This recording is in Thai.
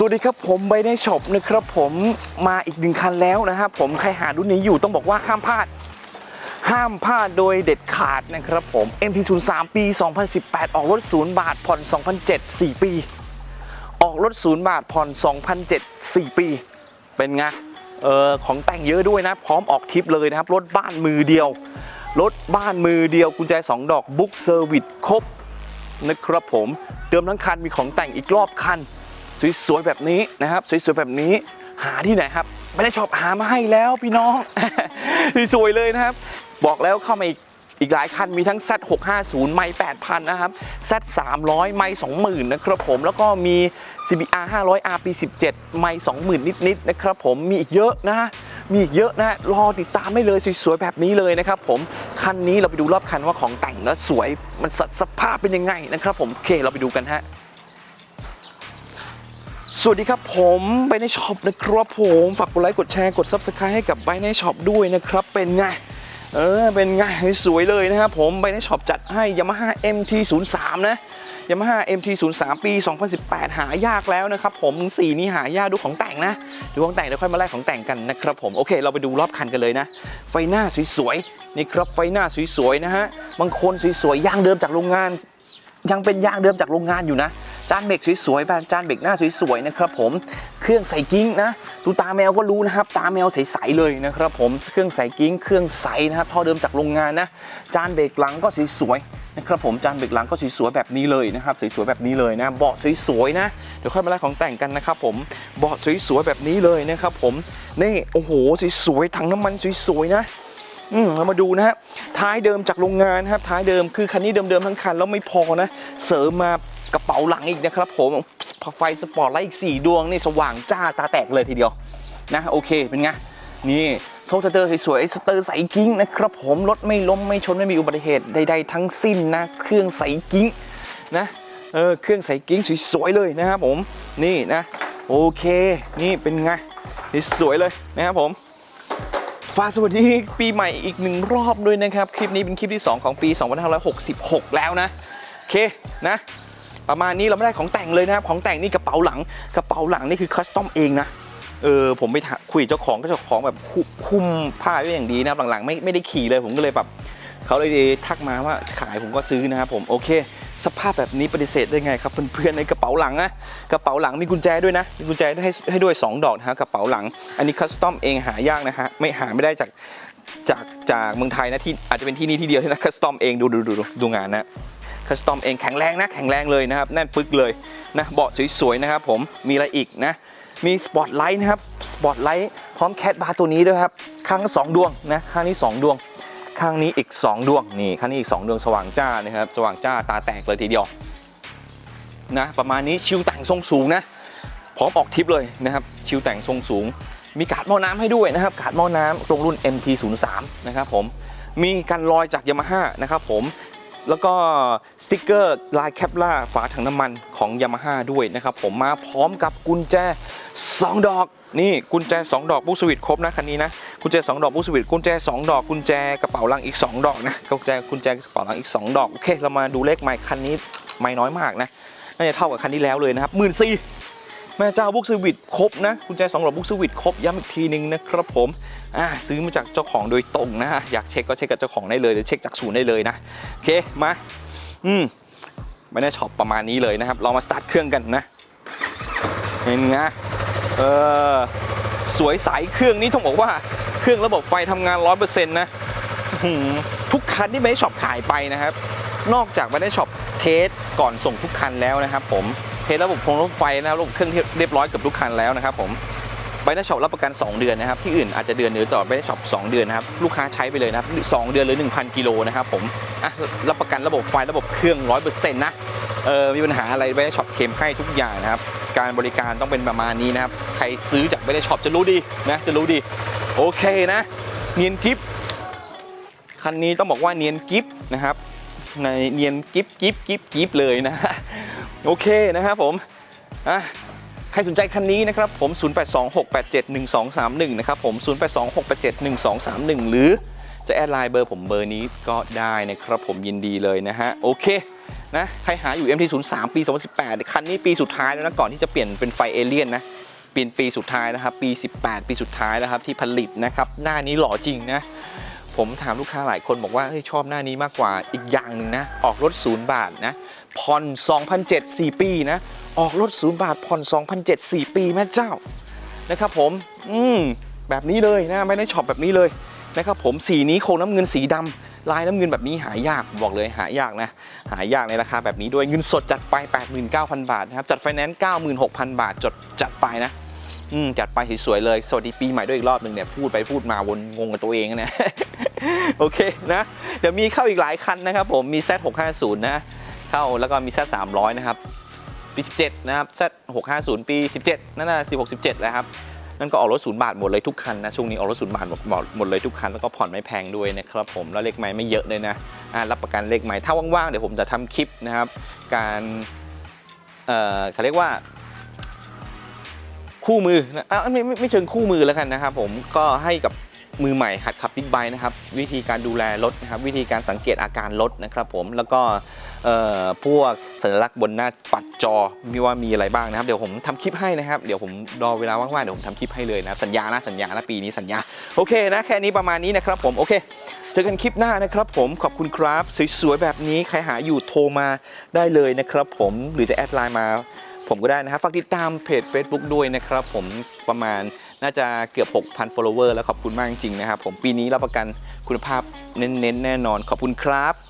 สวัสดีครับผมไบในช็อปนะครับผมมาอีกหนึ่งคันแล้วนะครับผมใครหารุ่นนี้อยู่ต้องบอกว่าห้ามพลาด ห้ามพลาดโดยเด็ดขาดนะครับผม MT03 ปี 2018 ออกรถศูนย์บาทผ่อน 2007 4 ปี ออกรถศูนย์บาทผ่อน 2007 4 ปี เป็นไงเออของแต่งเยอะด้วยนะ พร้อมออกทริปเลยนะครับ รถบ้านมือเดียว รถบ้านมือเดียวกุญแจ 2 ดอกบุ๊กเซอร์วิสครบนะครับผมเดิมทั้งคันมีของแต่งอีกรอบคัน สวยๆแบบนี้นะครับ สวยๆแบบนี้หาที่ไหนครับ ไม่ได้ชอบหามาให้แล้วพี่น้องสวยเลยนะครับ บอกแล้วเข้ามาอีกอีกหลายคันมีทั้ง Z 650ไม่8,000 นะครับ Z 300ไม่20,000 นะครับผม แล้วก็มี CBR 500 RP 17ไม่20,000 นิดๆนะครับผม มีอีกเยอะนะ มีอีกเยอะนะ รอติดตามได้เลยสวยๆ แบบนี้เลยนะครับผม คันนี้เราไปดูรอบคันว่าของแต่งแล้วสวย มันสสภาพเป็นยังไงนะครับผม โอเค เราไปดูกันฮะ สวัสดีครับผมไปในช็อปนะครับผมฝากกดไลค์กดแชร์กด Subscribe ให้กับไปในช็อปด้วยนะครับ เป็นไง เออ เป็นไงสวยเลยนะครับผมไปในช็อปจัดให้ Yamaha MT03 นะ Yamaha MT03 ปี 2018 หายากแล้วนะครับผมสีนี้หายากดูของแต่งนะ ดูของแต่งเดี๋ยวค่อยมาแลกของแต่งกันนะครับผมโอเค เราไปดูรอบคันกันเลยนะ ไฟหน้าสวยๆนี่ครับไฟหน้าสวยๆนะฮะบางคนสวยๆย่างเดิมจากโรงงาน ยังเป็นย่างเดิมจากโรงงานอยู่นะ จานเบรกสวยๆแบบจานเบรกหน้าสวยๆนะครับผมเครื่องใส่กิ้งนะดูตาแมวก็รู้นะครับ ตาแมวใสๆเลยนะครับผมเครื่องใส่กิ้งเครื่องใสนะครับท่อเดิมจากโรงงานนะจานเบรกหลังก็สวยๆนะครับผมจานเบรกหลังก็สวยๆแบบนี้เลยนะครับสวยๆแบบนี้เลยนะเบาะสวยๆนะเดี๋ยวค่อยมาไล่ของแต่งกันนะครับผมเบาะสวยๆแบบนี้เลยนะครับผมนี่โอ้โหสวยๆถังน้ำมันสวยๆนะอืมเรามาดูนะฮะท้ายเดิมจากโรงงานนะครับท้ายเดิมคือคันนี้เดิมๆทั้งคันแล้วไม่พอนะ เสริมมา กระเป๋าหลังอีกนะครับผมไฟสปอร์ตไลท์อีก 4 ดวงนี่สว่างจ้าตาแตกเลยทีเดียวนะโอเคเป็นไงนี่โซลสเตอร์สวยๆสเตอร์ใสกิ้งนะครับผมรถไม่ล้มไม่ชนไม่มีอุบัติเหตุใดๆทั้งสิ้นนะเครื่องใสกิ้งนะเออเครื่องใสกิ้งสวยๆเลยนะครับผมนี่นะโอเคนี่เป็นไงนี่สวยเลยนะครับผมฟ้าสวัสดีปีใหม่อีกหนึ่งรอบด้วยนะครับ คลิปนี้เป็นคลิปที่ 2 ของปี 2566 แล้วนะ โอเคนะ ประมาณนี้เราไม่ได้ของแต่งเลยนะครับของแต่งนี่กระเป๋าหลังกระเป๋าหลังนี่คือคัสตอมเองนะเออผมไปคุยเจ้าของก็เจ้าของแบบคุคุมผ้าไว้อย่างดีนะครับหลังๆไม่ไม่ได้ขี่เลยผมก็เลยแบบเขาเลยทักมาว่าขายผมก็ซื้อนะครับผมโอเค สภาพแบบนี้ปฏิเสธได้ไงครับเพื่อนๆในกระเป๋าหลังนะกระเป๋าหลังมีกุญแจด้วยนะมีกุญแจให้ให้ด้วย 2 ดอกนะฮะกระเป๋าหลัง อันนี้คัสตอมเองหายากนะฮะไม่หาไม่ได้จากจากจากเมืองไทยนะที่อาจจะเป็นที่นี่ที่เดียวที่นะคัสตอมเองดูดูดูดูงานนะ คัสตอมเองแข็งแรงนะแข็งแรงเลยนะครับแน่นปึกเลยนะเบาะสวยๆนะครับผมมีอะไรอีกนะมีสปอตไลท์นะครับสปอตไลท์พร้อมแคทบาร์ตัวนี้ด้วยครับข้างสองดวงนะข้างนี้ 2 ดวง ข้างนี้อีก 2 ดวงนี่ข้างนี้อีก 2 ดวงสว่างจ้านะครับสว่างจ้าตาแตกเลยทีเดียวนะประมาณนี้ชิวแต่งทรงสูงนะพร้อมออกทริปเลยนะครับชิวแต่งทรงสูง มีการ์ดหม้อน้ำให้ด้วยนะครับการ์ดหม้อน้ำตรงรุ่น MT03 นะครับผมมีกันรอยจากยามาฮ่านะครับผม แล้วก็สติกเกอร์ลายแคปล่าฝาถังน้ำมันของยามาฮ่าด้วยนะครับผมมาพร้อมกับกุญแจ 2 ดอกนี่กุญแจ 2 ดอกบุสวิตครบนะคันนี้นะกุญแจ 2 ดอกบุสวิตกุญแจ 2 ดอกกุญแจกระเป๋าลังอีก 2 ดอกนะกุญแจกุญแจกระเป๋าลังอีก 2 ดอกโอเคเรามาดูเลขไม้คันนี้ไม่น้อยมากนะน่าจะเท่ากับคันที่แล้วเลยนะครับหมื่นสี่ แม่เจ้าบุ๊กสวิตครบนะกุญแจ2ดอกบุ๊กสวิตครบย้ำอีกทีหนึงนะครับผมอ่าซื้อมาจากเจ้าของโดยตรงนะฮะอยากเช็คก็เช็คกับเจ้าของได้เลยหรือเช็คจากศูนย์ได้เลยนะโอเคมาอืมไม่ได้ช็อปประมาณนี้เลยนะครับ เรามาสตาร์ทเครื่องกันนะ เห็นไงเออสวยใสเครื่องนี้ต้องบอกว่าเครื่องระบบไฟทำงาน100%นะอื้อหือทุกคันที่ไม่ได้ช็อปขายไปนะครับ นอกจากไม่ได้ช็อปเทสก่อนส่งทุกคันแล้วนะครับผม เทสระบบโครงรถไฟนะระบบเครื่องเรียบร้อยเกับทุกคันแล้วนะครับผมไบนัช็อปรับประกัน 2 เดือนนะครับ ที่อื่นอาจจะเดือนหรือต่อไบนัช็อป2เดือนนะครับ ลูกค้าใช้ไปเลยนะครับ 2 เดือนหรือ 1,000 กิโลนะครับผมอะรับประกันระบบไฟระบบเครื่อง 100%นะเออมีปัญหาอะไรไบนัช็อปเคมให้ทุกอย่างนะครับ การบริการต้องเป็นประมาณนี้นะครับ ใครซื้อจากไบนัช็อปจะรู้ดีนะจะรู้ดี โอเคนะ เนียนกิฟคันนี้ต้องบอกว่าเนียนกิฟนะครับ ในเนียนกิฟกิฟกิฟกิฟเลยนะฮะโอเคนะครับผมอะใครสนใจคันนี้นะครับผม 0826871231 นะครับผม 0826871231 หรือจะแอดไลน์เบอร์ผมเบอร์นี้ก็ได้นะครับผมยินดีเลยนะฮะ โอเคนะใครหาอยู่ MT03 ปี 2018 คันนี้ปีสุดท้ายแล้วนะ ก่อนที่จะเปลี่ยนเป็นไฟเอเลียนนะเปลี่ยนปีสุดท้ายนะครับ ปี 18 ปีสุดท้ายแล้วครับที่ผลิตนะครับ หน้านี้หล่อจริงนะ ผมถามลูกค้าหลายคนบอกว่าเฮ้ยชอบหน้านี้มากกว่าอีกอย่างหนึ่งนะ ออกรถศูนย์บาทนะผ่อน2,007 4 ปีนะ ออกรถศูนย์บาทผ่อน2,007 4 ปีแม่เจ้านะครับผม อืมแบบนี้เลยนะไม่ได้ช็อปแบบนี้เลยนะครับผมสีนี้โคงน้ำเงินสีดำลายน้ำเงินแบบนี้หายากบอกเลยหายากนะ หายากในราคาแบบนี้ด้วยเงินสดจัดไป 89,000 บาทนะครับจัดไฟแนนซ์96,000 บาทจดจัดไปนะ อืมจัดไปสวยๆเลย สวัสดีปีใหม่ด้วยอีกรอบหนึ่งเนี่ยพูดไปพูดมาวนงงกับตัวเองนะโอเคนะ เดี๋ยวมีเข้าอีกหลายคันนะครับผมมี Z650 นะ เข้าแล้วก็มี Z300 นะครับปี 17 นะครับ Z650 ปี 17 นั่นน่ะ16 17แล้วครับนั่นก็ออกรถศูนย์บาทหมดเลยทุกคันนะช่วงนี้ออกรถศูนย์บาทหมดหมดเลยทุกคันแล้วก็ผ่อนไม่แพงด้วยนะครับผมแล้วเลขไม้ไม่เยอะเลยนะอ่ารับประกันเลขไม้ถ้าว่างๆเดี๋ยวผมจะทำคลิปนะครับ การเอ่อเขาเรียกว่า คู่มือนะอะไม่ไม่ไม่เชิงคู่มือแล้วกันนะครับผมก็ให้กับมือใหม่หัดขับบิ๊กไบค์นะครับวิธีการดูแลรถนะครับวิธีการสังเกตอาการรถนะครับผมแล้วก็พวกสัญลักษณ์บนหน้าปัดจอมีว่ามีอะไรบ้างนะครับ เดี๋ยวผมทำคลิปให้นะครับ เดี๋ยวผมรอเวลาว่างๆเดี๋ยวผมทำคลิปให้เลยนะครับสัญญานะสัญญานะปีนี้สัญญาโอเคนะแค่นี้ประมาณนี้นะครับผมโอเคเจอกันคลิปหน้านะครับผมขอบคุณครับ สวยๆแบบนี้ใครหาอยู่โทรมาได้เลยนะครับผมหรือจะแอดไลน์มา ผมก็ได้นะครับฝากติดตามเพจ Facebook ด้วยนะครับ ผมประมาณน่าจะเกือบ 6,000 follower แล้วขอบคุณมากจริงๆนะครับผมปีนี้รับประกันคุณภาพเน้นๆแน่นอนขอบคุณครับ